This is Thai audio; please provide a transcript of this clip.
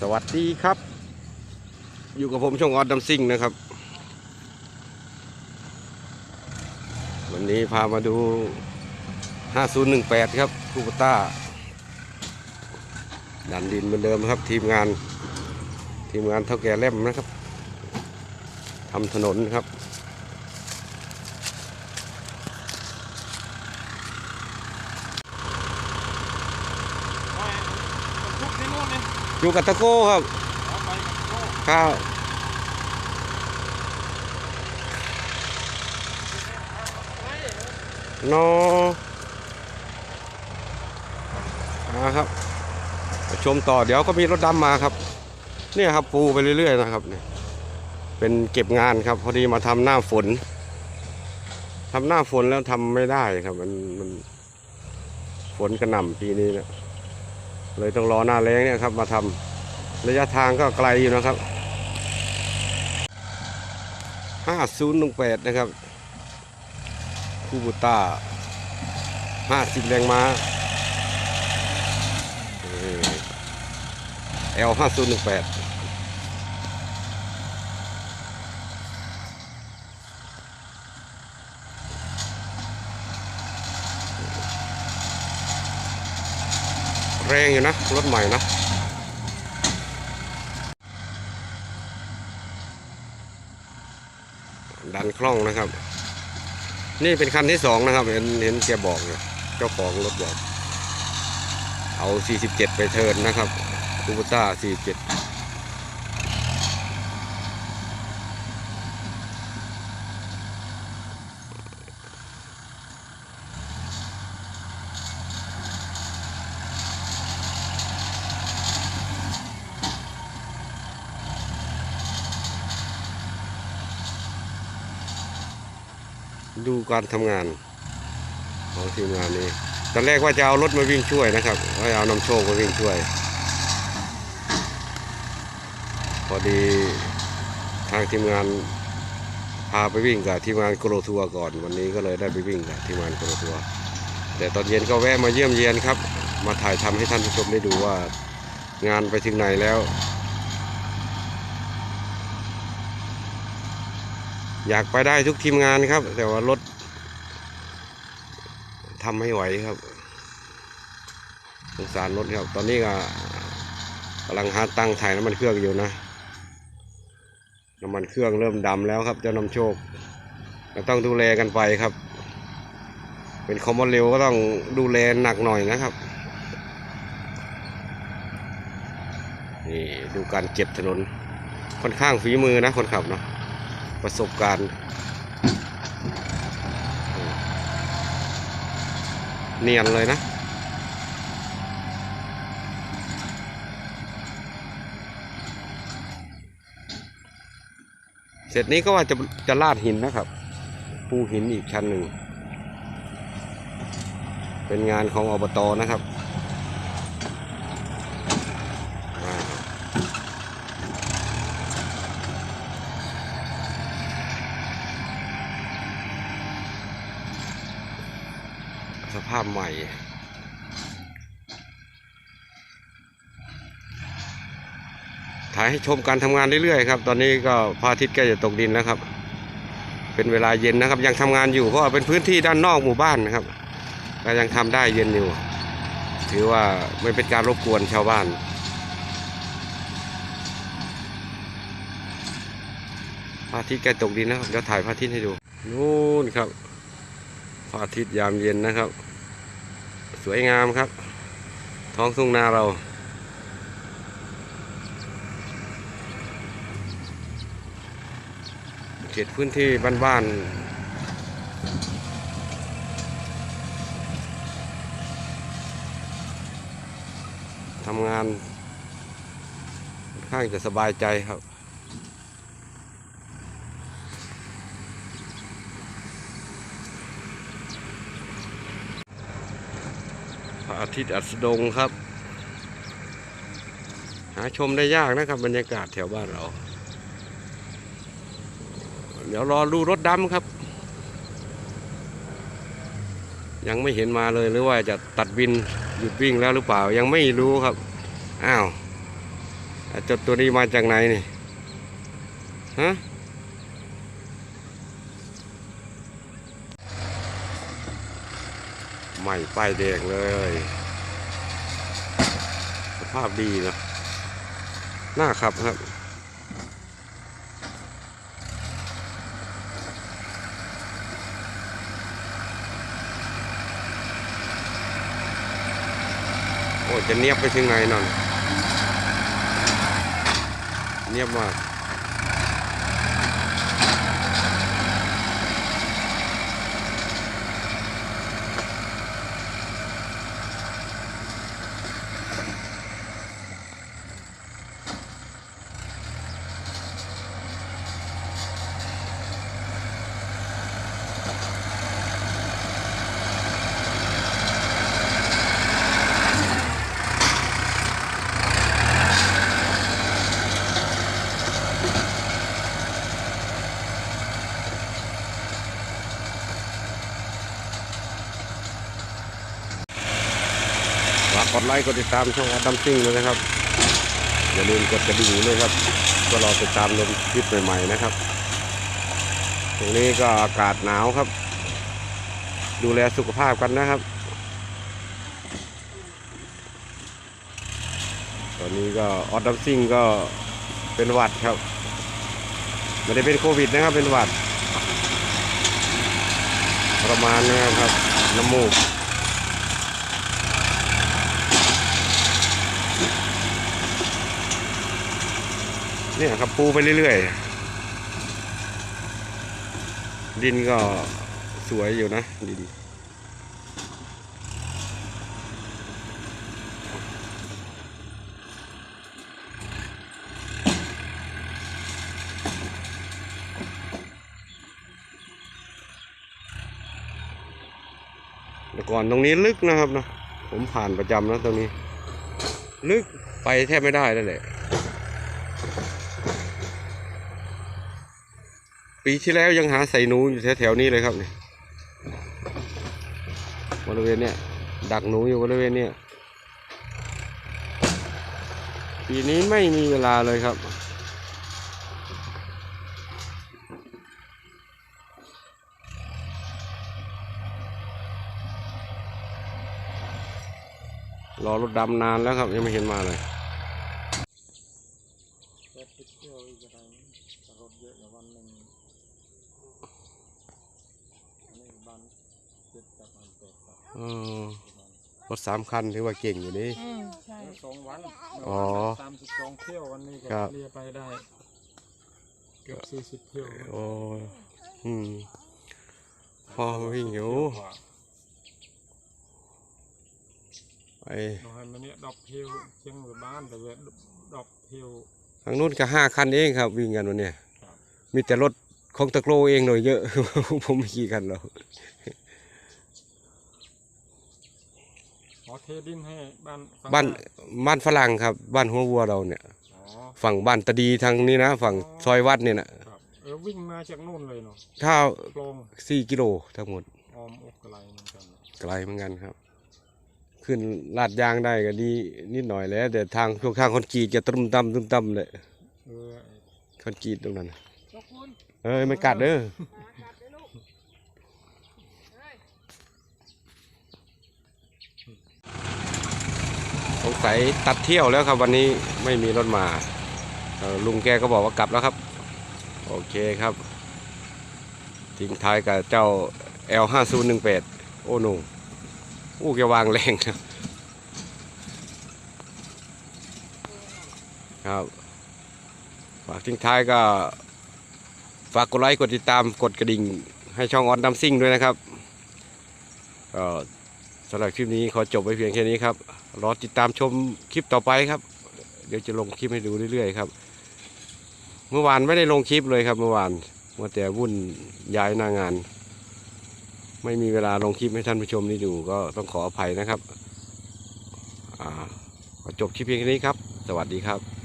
สวัสดีครับ อยู่กับผมช่องออดดัมซิงนะครับ วันนี้พามาดู 5018 ครับคูปต้า ดันดินเหมือนเดิมครับ ทีมงาน ทีมงานเท่าแก่เล่มนะครับทำถนนครับ ทุกที่นู่นเลย อยู่กับตะโก้ครับเอาไปกับโลกข้าวโนมาครับชมต่อเดี๋ยวก็มีรถดำมาครับ เนี่ยครับปูไปเรื่อยๆนะครับเนี่ยเป็นเก็บงานครับ พอดีมาทำหน้าฝนทำหน้าฝนแล้วทำไม่ได้ครับ มันมันฝนกระหน่ำปีนี้นะ เลยต้องรอหน้าแรงเนี่ยครับมาทำระยะทางก็ไกลอยู่นะครับ 5018 นะครับคูบูต้า 50 แรงม้า L5018 แรงอยู่นะ รถใหม่นะดันคล่องนะครับ นี่เป็นคันที่สองนะครับ เห็นเห็นแกบอกเนี่ยเจ้าของรถบอก เอา 47 ไปเทินนะครับคูบูต้า47 ดูการทำงานของทีมงานนี้ตอนแรกว่าจะเอารถมาวิ่งช่วยนะครับว่าจะเอานำโชคมาวิ่งช่วย พอดีทางทีมงานพาไปวิ่งกับทีมงานโกโรทัวร์ก่อน วันนี้ก็เลยได้ไปวิ่งกับทีมงานโกโรทัวร์แต่ตอนเย็นก็แวะมาเยี่ยมเยียนครับ มาถ่ายทำให้ท่านผู้ชมได้ดูว่างานไปถึงไหนแล้ว อยากไปได้ทุกทีมงานครับ แต่ว่ารถทำไม่ไหวครับสงสารรถครับ ตอนนี้ก็กำลังหาตังถ่ายน้ำมันเครื่องอยู่นะน้ำมันเครื่องเริ่มดำแล้วครับ เจ้านำโชคก็ต้องดูแลกันไปครับ เป็นคอมมอนเร็วก็ต้องดูแลหนักหน่อยนะครับนี่ดูการเก็บถนนค่อนข้างฝีมือนะคนขับเนาะ ประสบการณ์ เนียนเลยนะ เสร็จนี้ก็ว่าจะจะลาดหินนะครับ ปูหินอีกชั้นหนึ่ง เป็นงานของอบตนะครับอ่า สภาพใหม่ ถ่ายให้ชมการทำงานเรื่อยๆครับ ตอนนี้ก็พระอาทิตย์ใกล้จะตกดินแล้วครับ เป็นเวลาเย็นนะครับ ยังทำงานอยู่เพราะเป็นพื้นที่ด้านนอกหมู่บ้านนะครับก็ยังทำได้เย็นอยู่ ถือว่าไม่เป็นการรบกวนชาวบ้านพระอาทิตย์ใกล้ตกดินแล้วครับเดี๋ยวถ่ายพระอาทิตย์ให้ดูนู่นครับ พระอาทิตย์ยามเย็นนะครับ สวยงามครับ ท้องทุ่งนาเรา เขตพื้นที่บ้านๆทำงานค่อนข้างจะสบายใจครับ พระ อาทิตย์อัสดงครับ หาชมได้ยากนะครับ บรรยากาศแถวบ้านเรา เดี๋ยวรอดูรถดำครับ ยังไม่เห็นมาเลยหรือว่าจะตัดบินหยุดวิ่งแล้วหรือเปล่ายังไม่รู้ครับ อ้าวจดตัวนี้มาจากไหนนี่ฮะ ใหม่ป้ายแดงเลย สภาพดีนะน่าขับครับโอ้จะเนียบไปถึงไหนนั่นเนียบมาก กดไลค์กดติดตามช่องอดัมซิ่งด้วยนะครับ อย่าลืมกดกระดิ่งด้วยครับ ก็รอติดตามลงคลิปใหม่ๆนะครับ ตรงนี้ก็อากาศหนาวครับ ดูแลสุขภาพกันนะครับ ตอนนี้ก็ออดัมซิ่งก็เป็นหวัดครับไม่ได้เป็นโควิดนะครับเป็นหวัด ประมาณนี้ครับน้ำมูก เนี่ยครับปูไปเรื่อยๆ ดินก็สวยอยู่นะดินแต่ก่อนตรงนี้ลึกนะครับนะผมผ่านประจำนะตรงนี้ ลึกไปแทบไม่ได้แล้วแหละ ปีที่แล้วยังหาใส่หนูอยู่แถวๆนี้เลยครับเนี่ยบริเวณเนี้ยดักหนูอยู่บริเวณเนี้ยปีนี้ไม่มีเวลาเลยครับ รอรถดำนานแล้วครับยังไม่เห็นมาเลย เปิดไปเที่ยวอีกอะไรรถเยอะนะวันหนึ่งอันนี้บันเจ็ดกับบันแปดกับ เออรถสามคันถือว่าเก่งอยู่นี่ อืมใช่ สองวันอ๋อสามสิบสองเที่ยววันนี้ก็ครับ เรียไปได้เกือบสี่สิบเที่ยวโอ้ยอืมพอวิ่งอยู่กว่าไปเราให้มันเนี่ยดอกเที่ยวเชียงหรือบ้านแต่เว่าดอกเที่ยว ทางนู้นก็ห้าคันเองครับ วิ่งกันวันเนี้ยครับมีแต่รถของตะโกรเองหน่อยเยอะ ผมไม่ขี่กันหรอก ขอเทดินให้บ้านฝั่งบ้านใต้บ้านฝรั่งครับ บ้านหัววัวเราเนี่ย อ๋อฝั่งบ้านตะดีทางนี้นะ ฝั่งซอยวัดเนี่ยนะครับเออวิ่งมาจากนู่นเลยเนาะถ้าโคลงสี่กิโลทั้งหมดออมอกไกลเหมือนกันเนอะไกลเหมือนกันครับ ขึ้นลาดยางได้ก็ดีนิดหน่อยแล้วแต่ทางช่วงทางคอนกรีตจะตุ้มตั้มตุ้มตั้มเลยเออไอ้คอนกรีตตรงนั้นน่ะตกคุณเอ้ยไม่กัดเด้อ มากัดเลยลูกเฮ้ย สงสัยตัดเที่ยวแล้วครับ วันนี้ไม่มีรถมาลุงแกก็บอกว่ากลับแล้วครับ โอเคครับทิ้งท้ายกับเจ้า L 5 0 1 8 โอ้หนูอู้แกวางแรงนะครับฝากทิ้งท้ายก็ฝากกดไลค์กดติดตามกดกระดิ่งให้ช่องออนดัมซิ่งด้วยนะครับก็ สำหรับคลิปนี้ขอจบไว้เพียงแค่นี้ครับ รอติดตามชมคลิปต่อไปครับ เดี๋ยวจะลงคลิปให้ดูเรื่อยๆครับ เมื่อวานไม่ได้ลงคลิปเลยครับ เมื่อวานมัวแต่วุ่นย้ายหน้างาน ไม่มีเวลาลงคลิปให้ท่านผู้ชมได้ดูก็ต้องขออภัยนะครับอ่าขอจบคลิปเพียงแค่นี้ครับ สวัสดีครับ